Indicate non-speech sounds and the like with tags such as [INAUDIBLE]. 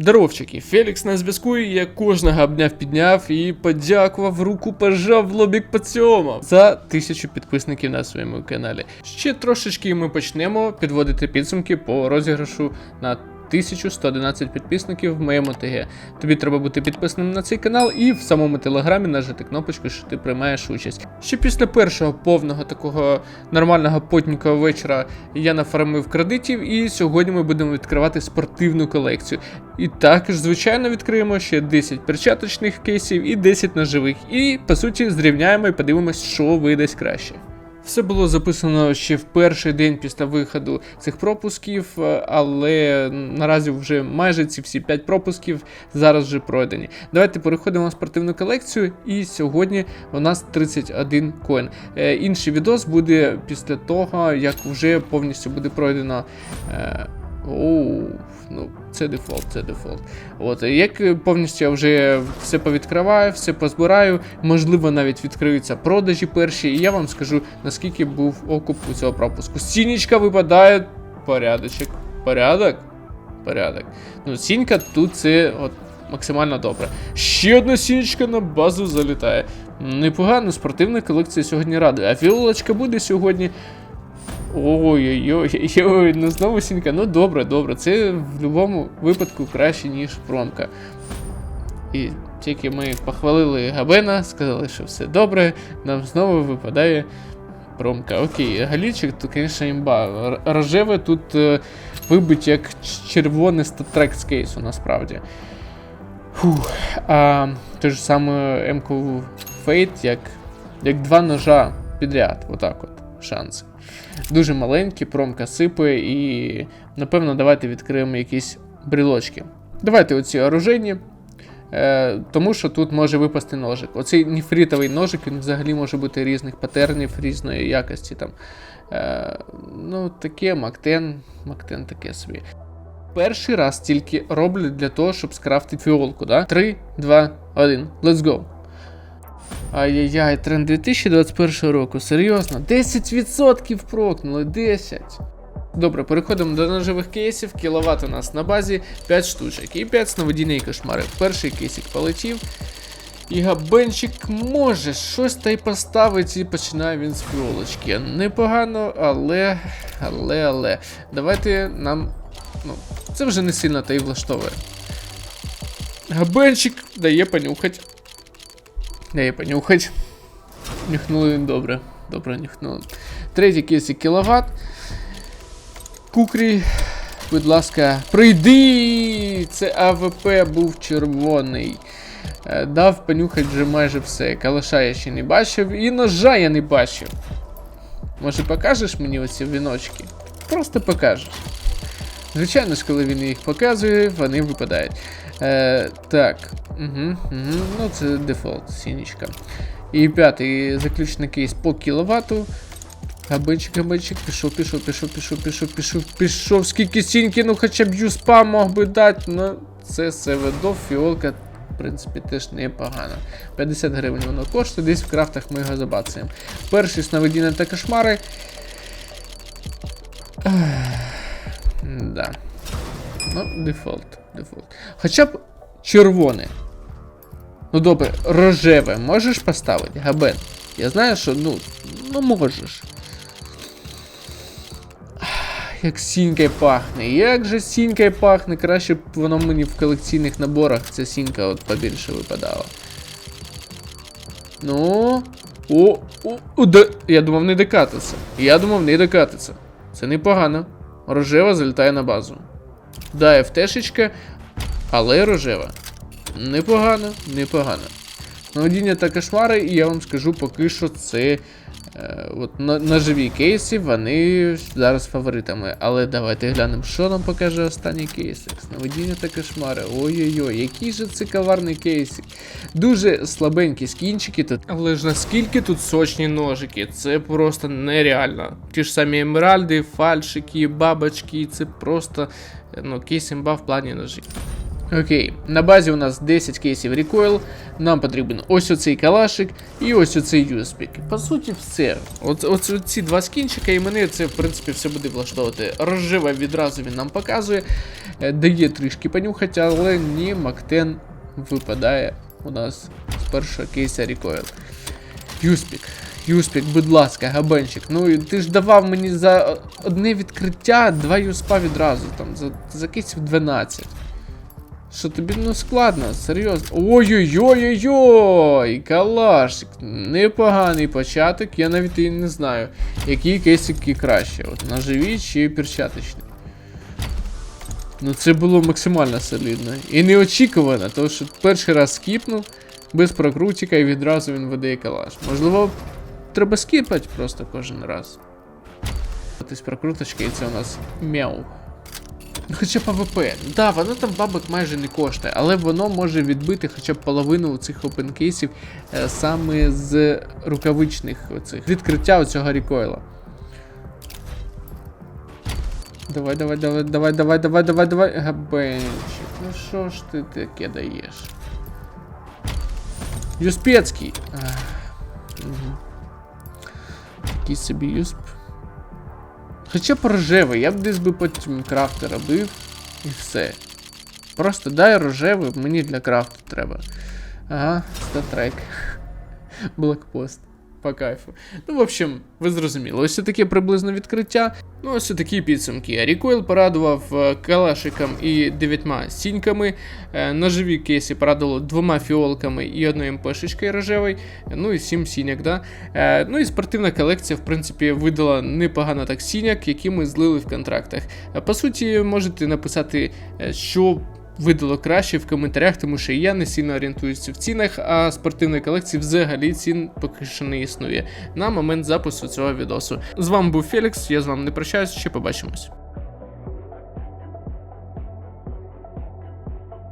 Здоровчики, Фелікс на зв'язку, я кожного обняв підняв і подякував, руку пожав, в лобік поцьомав за тисячу підписників на своєму каналі. Ще трошечки ми почнемо підводити підсумки по розіграшу на 1111 підписників в моєму ТГ. Тобі треба бути підписаним на цей канал і в самому телеграмі нажати кнопочку, що ти приймаєш участь. Ще після першого повного такого нормального потнікого вечора я нафармив кредитів, і сьогодні ми будемо відкривати спортивну колекцію. І також, звичайно, відкриємо ще 10 перчаточних кейсів і 10 ножових. І по суті зрівняємо і подивимось, що видасть краще. Все було записано ще в перший день після виходу цих пропусків, е, але наразі вже майже ці всі 5 пропусків зараз вже пройдені. Давайте переходимо на спортивну колекцію, і сьогодні у нас 31 коін. Е, Інший відос буде після того, як вже повністю буде пройдено. Е, Оу, ну це дефолт, це дефолт. От, як повністю я вже все повідкриваю, все позбираю, можливо, навіть відкриються продажі перші, і я вам скажу, наскільки був окуп у цього пропуску. Сінічка випадає. Порядочок. Порядок? Порядок. Ну, сінька тут це от максимально добре. Ще одна сінечка на базу залітає. Непогано, спортивна колекція сьогодні радує. А фіолочка буде сьогодні. Ой-ой-ой, [LAUGHS] ну знову сінька. Ну добре, добре. Це в будь-якому випадку краще, ніж промка. І тільки ми похвалили Габена, сказали, що все добре, нам знову випадає промка. Окей, галічик, то, звісно, імба. Рожеве тут е, вибить як червоний статрек з кейсу, насправді. Фух. А те ж саме МК Фейт, як, як два ножа підряд. Отак от. Шанси. Дуже маленькі, промка сипає, і напевно давайте відкриємо якісь брілочки. Давайте оці оружейні. Е, тому що тут може випасти ножик. Оцей ніфрітовий ножик, він взагалі може бути різних патернів, різної якості. Там. Е, ну, таке Мактен, Мактен таке собі. Перший раз тільки роблю для того, щоб скрафтити фіолку. Да? 3, 2, 1. Let's go. Ай-яй-яй, тренд 2021 року. Серйозно? 10% прокнули, 10. Добре, переходимо до ножових кейсів. Кіловат у нас на базі 5 штучок і 5 сновидіння кошмари. Перший кейсик полетів. І габенчик може щось та й поставить, і починає він з фіолочки. Непогано, але. Але, але. Давайте нам. Ну, це вже не сильно та й влаштовує. Габенчик дає понюхать. Дає понюхать. Нюхнули добре. Добре нюхнули. Третій кейсик кіловат. Кукрі, будь ласка, прийди! Це АВП був червоний. Е, Дав понюхати вже майже все. Калаша я ще не бачив, і ножа я не бачив. Може покажеш мені оці віночки? Просто покажеш. Звичайно ж, коли він їх показує, вони випадають. Е, так. Угу, угу. Ну, це дефолт, сінічка. І п'ятий заключний кейс по кіловату. Габенчик, габенчик, пішов, пішов, пішов, пішов, пішов, пішов, пішов. Скільки сіньки, ну хоча б юспа мог би дати. Ну, це Севедов, фіолка, в принципі, теж непогано. 50 гривень воно коштує, десь в крафтах ми його забацаємо. Перший сновидіння та кошмари. Да. Ну, дефолт, дефолт. Хоча б червоне. Ну добре, рожеве можеш поставити, Габен? Я знаю, що ну, ну можеш. Як сінькою пахне, як же сінькою пахне, краще б воно мені в колекційних наборах ця сінька от побільше випадала. Ну. О, о, о, да, я думав не докатиться. Я думав не докатиться. Це непогано. Рожева залітає на базу. Да, ФТшечка, але рожева. Непогано, непогано. Наведіння та кошмари, і я вам скажу поки що це е, от на, ножові кейси, вони зараз фаворитами. Але давайте глянемо, що нам покаже останній кейсик. Наведіння та кошмари. Ой-ой-ой, який же це коварний кейсик. Дуже слабенькі скінчики тут. Але ж наскільки тут сочні ножики, це просто нереально. Ті ж самі емеральди, фальшики, бабочки, це просто ну, кейс імба в плані ножів. Окей, на базі у нас 10 кейсів Recoil, нам потрібен ось оцей калашик і ось оцей юспік. По суті, все. От, от, ці два скінчика, і мене це, в принципі, все буде влаштовувати. Розживе відразу він нам показує, е, дає трішки понюхати, але ні, Мактен випадає у нас з першого кейса Recoil. Юспік. Юспік, будь ласка, габенчик. Ну і ти ж давав мені за одне відкриття два юспа відразу, там, за, за кейсів 12. Що тобі ну складно, серйозно. Ой-ой-ой-ой-ой! Калашик. Непоганий початок, я навіть і не знаю, які кейсики краще. От ножові чи перчаточні. Ну це було максимально солідно. І неочікувано, тому що перший раз скіпнув, без прокрутика і відразу він видає калаш. Можливо, треба скіпати просто кожен раз. Ось прокруточка, і це у нас мяу. Хоча ПВП. Да, воно там бабок майже не коштує, але воно може відбити хоча б половину цих опенкейсів е, саме з рукавичних оцих відкриття оцього рекойла. Давай, давай, давай, давай, давай, давай, давай, давай. Габенчик, ну що ж ти таке даєш? Юспецький. Ах, Угу. Такий собі юсп. Хоча б рожевий, я б десь би потім крафти робив і все. Просто дай рожевий, мені для крафту треба. Ага, статрек. [LAUGHS] Блокпост. По кайфу. Ну, в общем, ви зрозуміли. Ось таке приблизно відкриття. Ну, ось такі підсумки. Рікойл порадував е, калашиком і дев'ятьма сіньками. Е, Ножові кейси порадували двома фіолками і одною МПшечкою рожевою. Ну і сім сіняк, да. Е, Ну і спортивна колекція, в принципі, видала непогано так сіняк, які ми злили в контрактах. По суті, можете написати, що видало краще в коментарях, тому що я не сильно орієнтуюся в цінах, а спортивної колекції взагалі цін поки що не існує на момент запису цього відосу. З вами був Фелікс, я з вами не прощаюсь, ще побачимось.